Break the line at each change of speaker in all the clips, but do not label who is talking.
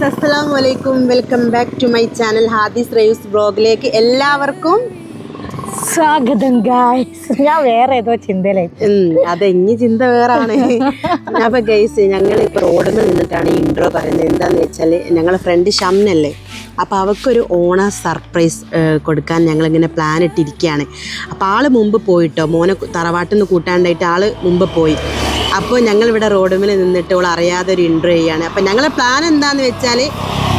Guys അസ്സലാം വലൈക്കും welcome back to my channel Hadis Rayus ബ്ലോഗിലേക്ക് എല്ലാവർക്കും
സ്വാഗതം ഗൈസ്. ഞാൻ വേറെ ഏതോ ചിന്തയിലായി.
അത് ഇനി ചിന്ത വേറാണ്. അപ്പൊ ഗൈസ് ഞങ്ങൾ ഇപ്പൊ റോഡിൽ നിന്നിട്ടാണ് ഇൻട്രോ പറയുന്നത്. എന്താന്ന് വെച്ചാൽ ഞങ്ങളെ ഫ്രണ്ട് ഷംനല്ലേ അപ്പൊ അവക്കൊരു ഓണ സർപ്രൈസ് കൊടുക്കാൻ ഞങ്ങളിങ്ങനെ പ്ലാൻ ഇട്ടിരിക്കുകയാണ് അപ്പോൾ ആൾ മുമ്പ് പോയിട്ടോ? മോനെ തറവാട്ടിൽ നിന്ന് കൂട്ടാണ്ടായിട്ട് ആൾ മുമ്പ് പോയി. അപ്പോൾ ഞങ്ങൾ ഇവിടെ റോഡുമിൽ നിന്നിട്ട് ഓൾ അറിയാതെ ഒരു ഇൻട്രോ ചെയ്യാണ്. അപ്പോൾ ഞങ്ങളുടെ പ്ലാൻ എന്താണെന്ന് വെച്ചാൽ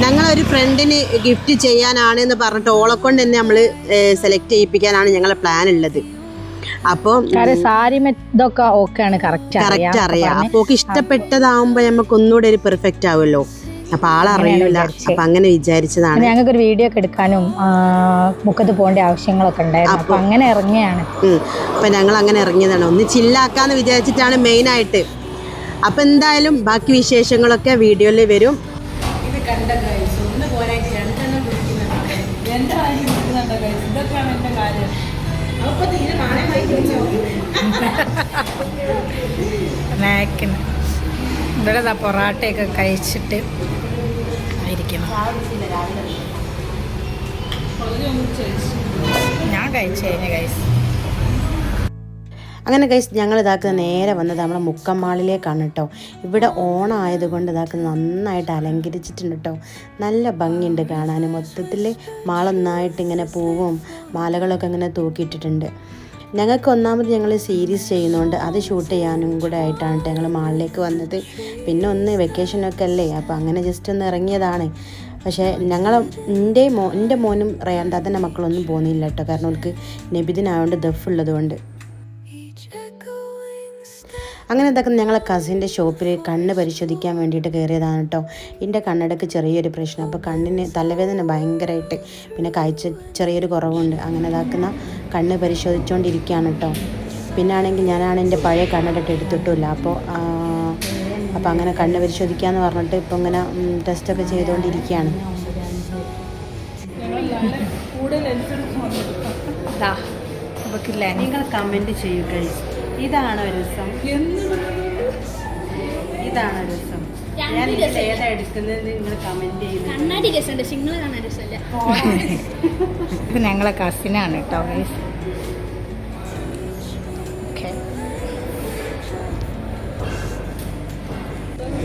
ഞങ്ങളൊരു ഫ്രണ്ടിന് ഗിഫ്റ്റ് ചെയ്യാനാണ് എന്ന് പറഞ്ഞിട്ട് ഓളെ കൊണ്ട് തന്നെ നമ്മൾ സെലക്ട് ചെയ്യിപ്പിക്കാനാണ് ഞങ്ങളുടെ പ്ലാൻ ഉള്ളത് അപ്പോൾ
സാരി ഇതൊക്കെ ഓക്കെയാണ് കറക്റ്റ്
കറക്റ്റ് അറിയാം. അപ്പോൾ ഇഷ്ടപ്പെട്ടതാകുമ്പോൾ നമുക്ക് ഒന്നുകൂടെ ഒരു പെർഫെക്റ്റ് ആവുമല്ലോ. അപ്പൊ ആളറിയില്ല അപ്പൊ അങ്ങനെ വിചാരിച്ചതാണ്.
ഞങ്ങൾക്ക് ഒരു വീഡിയോ ഒക്കെ എടുക്കാനും മുക്കത്ത് പോകേണ്ട ആവശ്യങ്ങളൊക്കെ ഉണ്ടായിരുന്നു. അപ്പൊ അങ്ങനെ ഇറങ്ങിയാണ്.
അപ്പൊ ഞങ്ങൾ അങ്ങനെ ഇറങ്ങിയതാണ്. ഒന്ന് ചില്ലാക്കാന്ന് വിചാരിച്ചിട്ടാണ് മെയിൻ ആയിട്ട്. അപ്പൊ എന്തായാലും ബാക്കി വിശേഷങ്ങളൊക്കെ വീഡിയോയിൽ വരും.
നാക്കിന്. ഇവിടെ ദാ പൊറാട്ടയൊക്കെ കഴിച്ചിട്ട് ഇരിക്കണം ഞാൻ കഴിച്ചു കഴിഞ്ഞ കഴിച്ചു
അങ്ങനെ ഗൈസ് ഞങ്ങൾ ഇതാക്കുന്ന നേരെ വന്നത് നമ്മുടെ മുക്കമ്മാളിലേക്കാണ് കേട്ടോ ഇവിടെ ഓണം ആയതുകൊണ്ട് ഇതാക്കുന്നത് നന്നായിട്ട് അലങ്കരിച്ചിട്ടുണ്ട് കേട്ടോ നല്ല ഭംഗിയുണ്ട് കാണാൻ മൊത്തത്തിൽ മാളൊന്നായിട്ട് ഇങ്ങനെ പൂവും മാലകളൊക്കെ ഇങ്ങനെ തൂക്കിയിട്ടിട്ടുണ്ട്. ഞങ്ങൾക്ക് ഒന്നാമത് ഞങ്ങൾ സീരീസ് ചെയ്യുന്നതുകൊണ്ട് അത് ഷൂട്ട് ചെയ്യാനും കൂടെ ആയിട്ടാണ് ഞങ്ങൾ മാളിലേക്ക് വന്നത്. പിന്നെ ഒന്ന് വെക്കേഷനൊക്കെ അല്ലേ? അപ്പോൾ അങ്ങനെ ജസ്റ്റ് ഒന്ന് ഇറങ്ങിയതാണ്. പക്ഷേ ഞങ്ങൾ എന്റെ മോ എന്റെ മോനും റയാൻതാത്തന്റെ മക്കളൊന്നും പോകുന്നില്ല കേട്ടോ കാരണം അവർക്ക് നബിദിനായതുകൊണ്ട് ദഫ് ഉള്ളതുകൊണ്ട്. അങ്ങനെ ഇതൊക്കെ ഞങ്ങളെ കസിന്റെ ഷോപ്പിൽ കണ്ണ് പരിശോധിക്കാൻ വേണ്ടിയിട്ട് കയറിയതാണ് കേട്ടോ എന്റെ കണ്ണടക്ക് ചെറിയൊരു പ്രശ്നം. അപ്പോൾ കണ്ണിന് തലവേദന ഭയങ്കരമായിട്ട് പിന്നെ കാഴ്ച ചെറിയൊരു കുറവുണ്ട്. അങ്ങനെ ഇതാക്കുന്ന കണ്ണ് പരിശോധിച്ചുകൊണ്ടിരിക്കുകയാണ് കേട്ടോ. പിന്നാണെങ്കിൽ ഞാനാണ് എന്റെ പഴയ കണ്ണടട്ട് എടുത്തിട്ടില്ല അപ്പോൾ അപ്പം അങ്ങനെ കണ്ണ് പരിശോധിക്കാമെന്ന് പറഞ്ഞിട്ട് ഇപ്പോൾ ഇങ്ങനെ ടെസ്റ്റൊക്കെ ചെയ്തുകൊണ്ടിരിക്കുകയാണ്. നിങ്ങൾ കമന്റ് ചെയ്യുക ഇതാണ് ഒരു ദിവസം. ഇതാണ് ഒരു ഞാൻ
കണ്ണാടി രസമുണ്ട് സിംഗിൾ കാണാൻ രസമല്ല.
ഇത് ഞങ്ങളെ കസിനാണ് കേട്ടോ ഗൈസ്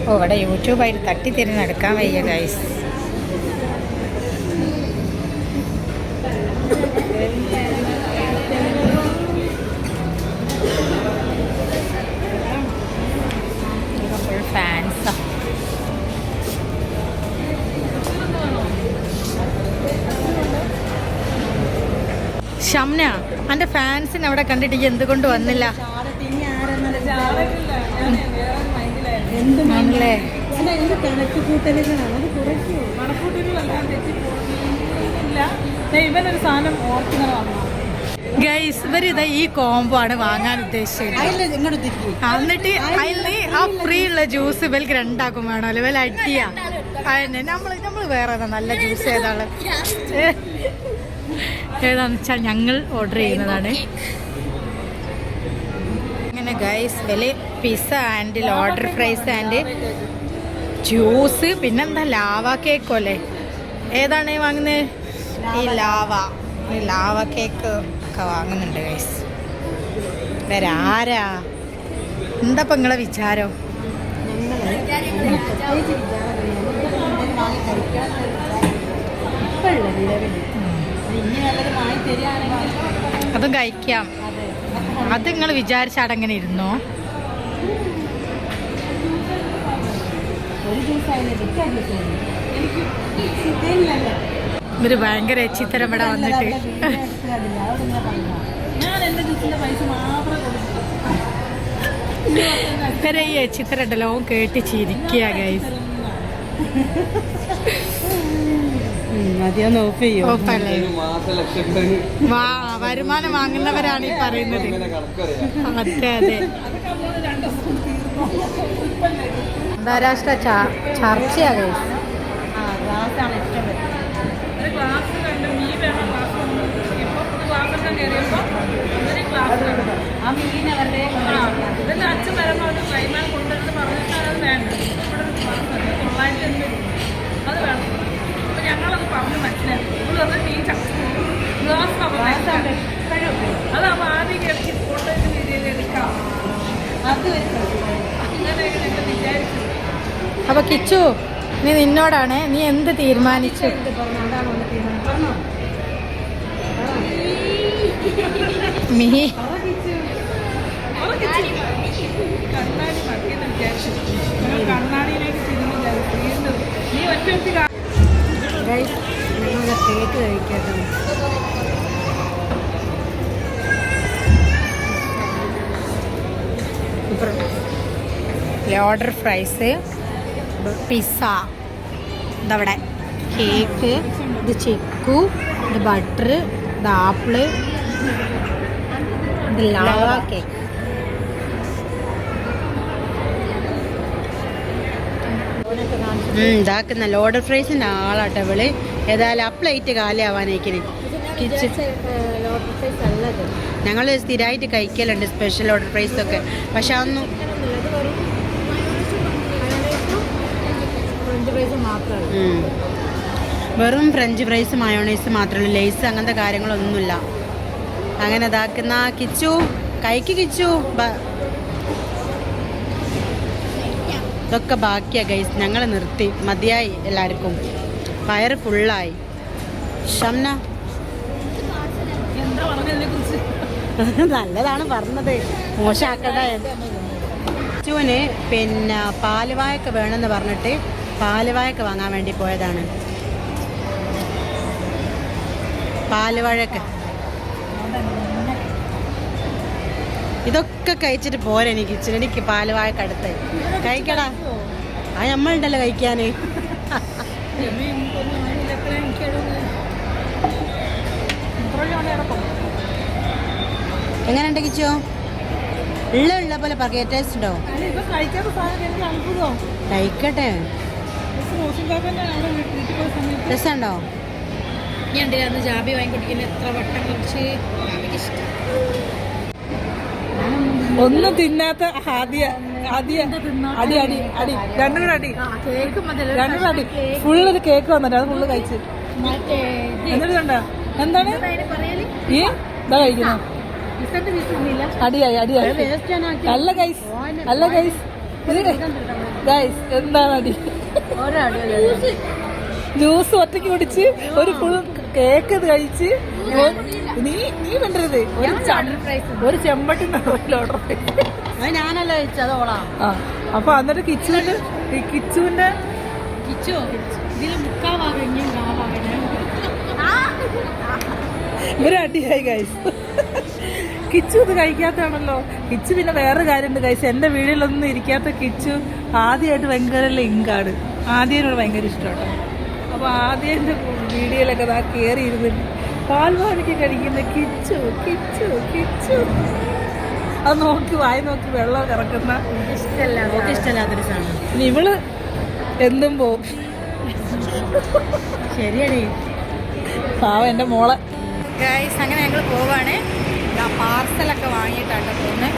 ഓ ഇവിടെ യൂട്യൂബായിട്ട് തട്ടിത്തിരിഞ്ഞ് എടുക്കാൻ വയ്യ ഗൈസ് ഫുൾ ഫാൻസാ ഷംന എന്റെ ഫാൻസിന് അവിടെ കണ്ടിട്ട് എന്തുകൊണ്ട് വന്നില്ല? ആണല്ലേ?
ഇവനൊരു സാധനം
ഗൈസ് ഇവർ ഇതാ ഈ കോംബോ ആണ് വാങ്ങാൻ ഉദ്ദേശിച്ചത്. എന്നിട്ട് അതിൽ ആ ഫ്രീ ഉള്ള ജ്യൂസ് ഇവർക്ക് രണ്ടാക്കും വേണമല്ലോ ഇവൽ അടിയ. അതന്നെ നമ്മൾ നമ്മൾ വേറെ നല്ല ജ്യൂസ് ഏതാണ്? ഏ, ഏതാന്ന് വെച്ചാൽ ഞങ്ങൾ ഓർഡർ ചെയ്യുന്നതാണ്. അങ്ങനെ ഗൈസ് വില pizza and order fries and juice പിന്നെന്താ ലാവ കേക്കോ അല്ലേ? ഏതാണ് വാങ്ങുന്നത് ഈ ലാവ ഈ ലാവ കേക്ക് ഒക്കെ വാങ്ങുന്നുണ്ട് ഗൈസ് വേറെ ആരാ? എന്താ ഇപ്പം നിങ്ങളെ വിചാരം? അതും കഴിക്കാം. അത് നിങ്ങൾ വിചാരിച്ച അവിടെ അങ്ങനെ ഇരുന്നോ? ഇവർ ഭയങ്കര എച്ചിത്തരം ഇവിടെ വന്നിട്ട്. ഇത്തരം ഈ എച്ചിത്തരം ഉണ്ടല്ലോ കേട്ട് ചിരിക്കുക ഗൈസ് വാ വരുമാനം വാങ്ങുന്നവരാണ് ഈ പറയുന്നത്. അതെ അതെ. അന്താരാഷ്ട്ര
ചർച്ചയാണ്
ആ മീൻ അവരുടെ
ഇവന്റെ അച്ഛൻ വരുമ്പോ ഒരു കൈമാൻ കൊണ്ടുവരുന്നത് പറഞ്ഞിട്ടാണ് അത് വേണ്ടത്. ഇവിടെ തൊള്ളായിരത്തി അത് വേണം. ഞങ്ങളത് പറഞ്ഞ് മനസ്സിലാക്കി ഇവൾ പറഞ്ഞ നീ ഗ്ലാസ് അതാവുമ്പോ ആദ്യം കേൾക്കി ഫോട്ടോ രീതിയിൽ എടുക്കാം. അത് അങ്ങനെയൊക്കെ ഞങ്ങൾ വിചാരിച്ചു.
അപ്പൊ കിച്ചു നീ നിന്നോടാണ്. നീ എന്ത് തീരുമാനിച്ചു? മീ.
കണ്ണാടി മതിയെന്ന് വിചാരിച്ചു. കണ്ണാടിയിലേക്ക് തിരിഞ്ഞു നീ ഒറ്റ ഒറ്റ
കേക്ക് കഴിക്കട്ടെ.
ലോഡർ ഫ്രൈസ് പിസ്സ ഇതവിടെ കേക്ക് ഇത് ചെക്കു ഇത് ബട്ടർ ഇത് ആപ്പിൾ ഇത് ലാവ കേക്ക്
ഇതാക്കുന്ന ഓർഡർ ഫ്രൈസിന്റെ ആളാട്ടെ വിളി ഏതായാലും ആ പ്ലേറ്റ് കാലിയാവാനേക്കിന് കിച്ചൺ ഞങ്ങൾ സ്ഥിരമായിട്ട് കഴിക്കലുണ്ട് സ്പെഷ്യൽ ഓർഡർ പ്രൈസൊക്കെ പക്ഷെ അതൊന്നും. വെറും ഫ്രഞ്ച് ഫ്രൈസ് മയോണൈസ് മാത്രമേ ലേസ് അങ്ങനത്തെ കാര്യങ്ങളൊന്നുമില്ല. അങ്ങനെ ഇതാക്കുന്ന കിച്ചു. കൈക്ക് കിച്ചു. ബ- ബാക്കിയാണ് ബാക്കിയാ ഗൈസ് ഞങ്ങൾ നിർത്തി. മതിയായി എല്ലാവർക്കും. വയറ് ഫുള്ളായി ഷംന. നല്ലതാണ് പറഞ്ഞത്. മോശമാക്കണ്ട ചുവന് പിന്നെ പാലുവായൊക്കെ വേണമെന്ന് പറഞ്ഞിട്ട് പാലുവായൊക്കെ വാങ്ങാൻ വേണ്ടി പോയതാണ്. പാലുവാഴൊക്കെ ഇതൊക്കെ കഴിച്ചിട്ട് പോരെ എനിക്ക് ഇച്ചിരി. എനിക്ക് പാലുവായൊക്കെ അടുത്ത് കഴിക്കടാ. ആ നമ്മളുണ്ടല്ലോ കഴിക്കാന്. എങ്ങനെ കിച്ചോ? ഉള്ള ഉള്ള പോലെ പറയ ടേസ്റ്റ് ഉണ്ടോ? കഴിക്കട്ടെ. രസമുണ്ടോ?
ഞാൻ ജാബി വാങ്ങിക്കൊണ്ടിരിക്കുന്ന എത്ര വട്ടം കുറിച്ച് എനിക്കിഷ്ടം
ഒന്നും തിന്നാത്ത ആദ്യ ആദ്യ അടി അടി അടി. രണ്ടും കൂടെ അടി രണ്ടും കൂടെ അടി. ഫുള്ള് ഒരു കേക്ക് വന്നിട്ട് അത് ഫുള്ള് കഴിച്ച്. എന്നിട്ട് കണ്ടോ എന്താണ്? ഈ? എന്താ കഴിക്കുന്നു. അടിയായി അടിയായി. അല്ല ഗൈസ് അല്ല ഗൈസ് ഗൈസ് എന്താണ് അടി? ജ്യൂസ് ഒറ്റയ്ക്ക് കുടിച്ച് ഒരു ഫുൾ കേക്ക് കഴിച്ച് നീ നീ വേണ്ടത് ഒരു ഒരു ചെമ്പട്ടി ഓർഡർ
ഞാനല്ല കഴിച്ചത് അത് ഓളാ.
ആ അപ്പൊ എന്നിട്ട് കിച്ചുവിന്റെ കിച്ചുവിന്റെ
കിച്ചോ ഇതിൽ മുക്കാ വാങ്ങി
ഒരു അടിയായി ഗൈസ് കിച്ചു ഇത് കഴിക്കാത്തതാണല്ലോ. കിച്ചു പിന്നെ വേറെ കാര്യമുണ്ട് ഗൈസ് എന്റെ വീടിലൊന്നും ഇരിക്കാത്ത കിച്ചു ആദ്യമായിട്ട് ഭയങ്കര ലിങ്കാണ് ആദ്യനോട് ഭയങ്കര ഇഷ്ടമാണ് അപ്പൊ എന്റെ വീഡിയോയിലൊക്കെ ഇതാ കയറി ഇരുന്ന് പാൽവാടിക്ക് കഴിക്കുന്ന കിച്ചു കിച്ചു കിച്ചു. അത് നോക്കി വായി നോക്കി വെള്ളം ഇറക്കുന്ന
ഇഷ്ടമല്ലാത്തൊരു സാധനം.
ഇവൾ എന്തും പോവും പാവ എന്റെ മോളെ.
ഗൈസ് അങ്ങനെ ഞങ്ങൾ പോവാണ്. പാർസലൊക്കെ വാങ്ങിയിട്ടാണ് പോകുന്നത്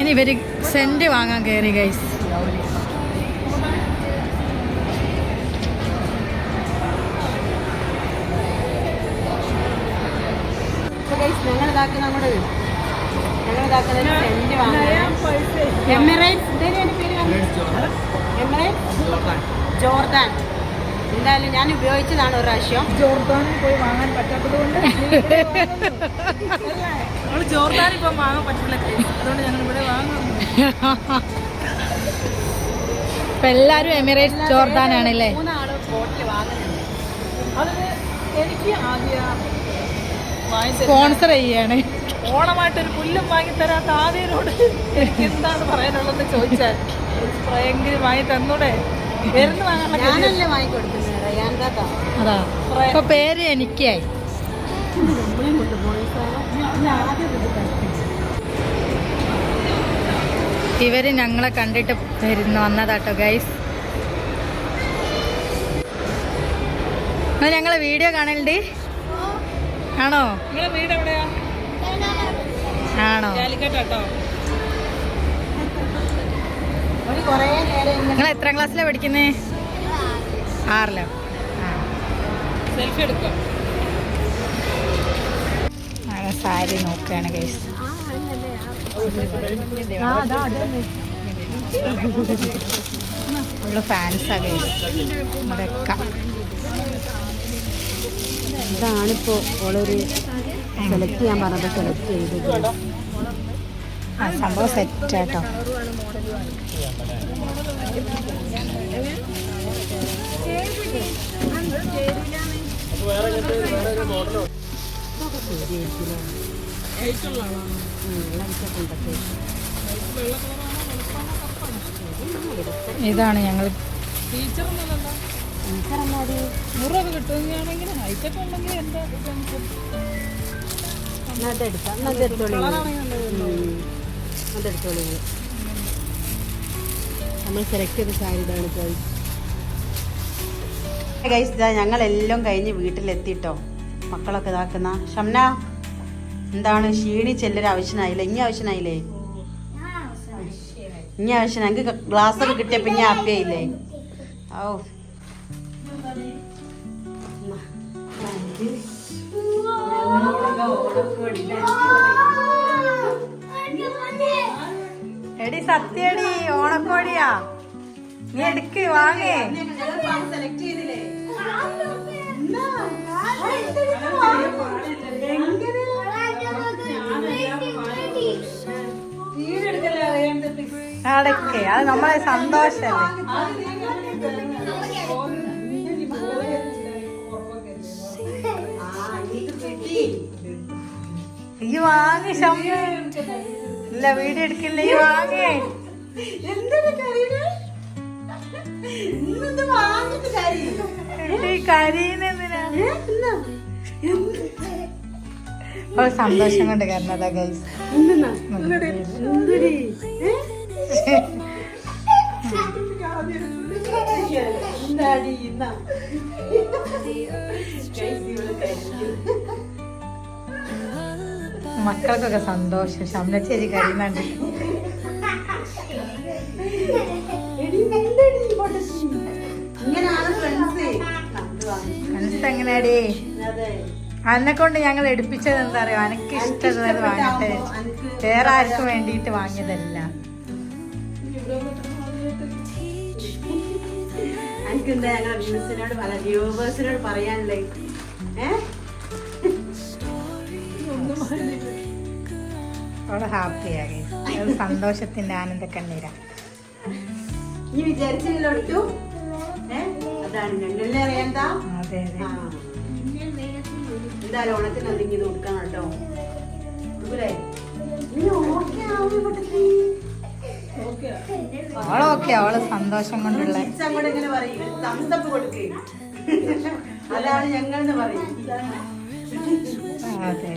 ഇനി ഇവർ സെന്റ് വാങ്ങാൻ കയറി ഗൈസ്
ഞങ്ങൾ ഇതാക്കുന്ന അങ്ങോട്ട് ഞങ്ങൾ ഇതാക്കുന്ന സെന്റ് വാങ്ങാൻ കയറി ഗൈസ് ജോർദാൻ. എന്തായാലും ഞാൻ ഉപയോഗിച്ചതാണ് ഒരു പ്രാവശ്യം.
ജോർദാനിൽ പോയി വാങ്ങാൻ പറ്റാത്തത് കൊണ്ട് ജോർദാനിൽ പോയി വാങ്ങാൻ പറ്റില്ല അതുകൊണ്ട് ഞങ്ങൾ ഇവിടെ വാങ്ങുന്നു
ഇപ്പൊ എല്ലാരും എമിറേറ്റ്സ് ജോർദാനാണല്ലേ?
ആദ്യം
സ്പോൺസർ ചെയ്യാണ്.
ഓണമായിട്ടൊരു പുല്ലും വാങ്ങി തരാത്ത ആദ്യനോട് എനിക്ക് എന്താണ് പറയാനുള്ളത് ചോദിച്ചാൽ എങ്കിലും വാങ്ങി തന്നൂടെ?
അതാ. ഇപ്പൊ പേര് എനിക്കായി. ഇവർ ഞങ്ങളെ കണ്ടിട്ട് വരുന്ന വന്നതാട്ടോ ഗൈസ് ഞങ്ങളെ വീഡിയോ കാണലുണ്ട്? ആണോ?
നിങ്ങളെ വീട് എവിടെയാ?
ആണോ? നിങ്ങൾ എത്രാം ക്ലാസ്സിലാണ് പഠിക്കുന്നേ? ആറിലോ? ആ.
സെൽഫി എടുക്കാം.
സാരി നോക്കുകയാണ് ഗൈസ്
ഇതാണിപ്പോ ഓളൊരു സെലക്ട് ചെയ്യാൻ പറഞ്ഞത് സെലക്ട് ചെയ്തത്
സംഭവം സെറ്റാട്ടോ ഇതാണ് ഞങ്ങൾ
നൂറൊക്കെ കിട്ടുകയാണെങ്കിൽ
നമ്മൾ ഞങ്ങളെല്ലാം കഴിഞ്ഞ് വീട്ടിലെത്തിട്ടോ. മക്കളൊക്കെ ഇതാക്കുന്ന. ഷംന എന്താണ്? ക്ഷീണി ചെല്ലൊരു ആവശ്യനായില്ലേ? ഇനി ആവശ്യനായില്ലേ? ഇനി ആവശ്യം എനിക്ക് ഗ്ലാസ് ഒക്കെ കിട്ടിയപ്പോ ഇനി ഹാപ്പി ആയില്ലേ? ഓ
എടി സത്യടി ഓണക്കോടിയാ. നീ എടുക്ക് വാങ്ങേ. അടക്കേ അത് നമ്മളെ സന്തോഷല്ലേ? ഈ വാങ്ങി ഇല്ല വീഡിയോ എടുക്കില്ല ഈ വാങ്ങേ. എന്തിനാ? കരയുന്നെന്തിനാ? ഒരു സന്തോഷം കൊണ്ട് കാരണതാ ഗൈസ് മക്കൾക്കൊക്കെ സന്തോഷം. ശമ്പള ചേച്ചി
കഴിയുന്നുണ്ട്
മനസ്സെങ്ങനെയാടേ അന്നെ കൊണ്ട് ഞങ്ങൾ എടുപ്പിച്ചത് എന്താ അറിയോ? എനിക്ക് ഇഷ്ടമുള്ളത് വാങ്ങിട്ട് വേറെ ആർക്കും വേണ്ടിയിട്ട് വാങ്ങിയതല്ല.
എനിക്ക് എന്താ ഞങ്ങളുടെ വ്യൂസിനോട് പല വ്യൂവേഴ്സിനോട് പറയാനില്ലേ? ഏ?
അവൾ ഹാപ്പിയാകെ സന്തോഷത്തിന്റെ ആനന്ദ കണ്ണീര
ഈ വിചാരിച്ചില്ലല്ലോ അതാണ് അറിയാന്താ
അതെ അതെ.
എന്തായാലും ഓണത്തിന് ഇത് കൊടുക്കണം കേട്ടോ.
അവളൊക്കെ അവൾ സന്തോഷം കൊണ്ടുള്ള
ഇങ്ങനെ പറയും. കൊടുക്ക്. അതാണ് ഞങ്ങൾ പറയും.
അതെ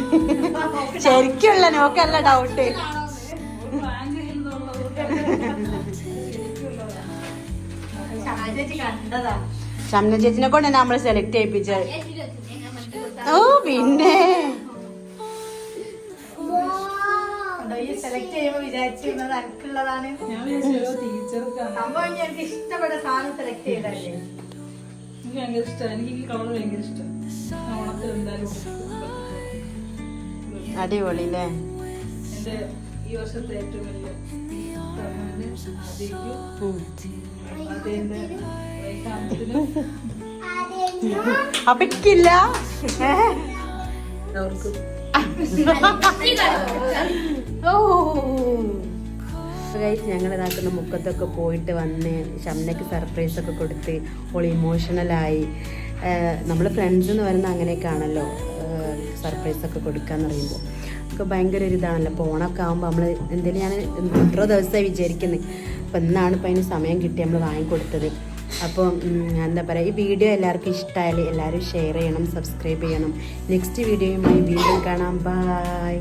ശരിക്കുള്ള നോക്കല്ല ഡൗട്ട്
ഷംന ചേച്ചിനെ കൊണ്ട് നമ്മൾ സെലക്ട് ചെയ്യിപ്പിച്ചത് ഓ പിന്നെ.
സെലക്ട് ചെയ്യുമ്പോ വിചാരിച്ചിരുന്നത് എനിക്കുള്ളതാണ്
ഞാൻ വിചാരിച്ചു ടീച്ചർക്ക്
സംഭവം എനിക്ക് ഇഷ്ടപ്പെട്ട സാധനം സെലക്ട് ചെയ്തല്ലേ?
എനിക്ക് ഭയങ്കര ഇഷ്ടമാണ്. എനിക്ക് ഈ കളർ ഭയങ്കര ഇഷ്ടം. എന്തായാലും.
അടിപൊളി അല്ലേ
എന്റെ ഈ വർഷത്തെ ഏറ്റവും വലിയ സമ്മാനം ആദ്യക്കും അതിന്റെ വൈകാമത്തിനും
അപ്പൊ എനിക്കില്ല
അവർക്ക്
ഞങ്ങൾ പോയിട്ട് വന്ന് ഷംനക്ക് സർപ്രൈസ് ഒക്കെ കൊടുത്ത് ഓൾ ഇമോഷണലായി നമ്മൾ ഫ്രണ്ട്സ് എന്ന് പറയുന്നത് അങ്ങനെയൊക്കെയാണല്ലോ സർപ്രൈസ് ഒക്കെ കൊടുക്കാന്ന് പറയുമ്പോൾ ഒക്കെ ഭയങ്കര ഒരു ഇതാണല്ലോ. അപ്പോൾ ഓണമൊക്കെ ആകുമ്പോൾ നമ്മൾ എന്തെങ്കിലും ഞാൻ എത്രയോ ദിവസമായി വിചാരിക്കുന്നത് അപ്പോൾ ഇന്നാണ് ഇപ്പോൾ അതിന് സമയം കിട്ടി നമ്മൾ വാങ്ങിക്കൊടുത്തത്. അപ്പോൾ എന്താ പറയുക ഈ വീഡിയോ എല്ലാവർക്കും ഇഷ്ടമായാലും എല്ലാവരും ഷെയർ ചെയ്യണം സബ്സ്ക്രൈബ് ചെയ്യണം. നെക്സ്റ്റ് വീഡിയോയുമായി വീണ്ടും കാണാം. ബൈ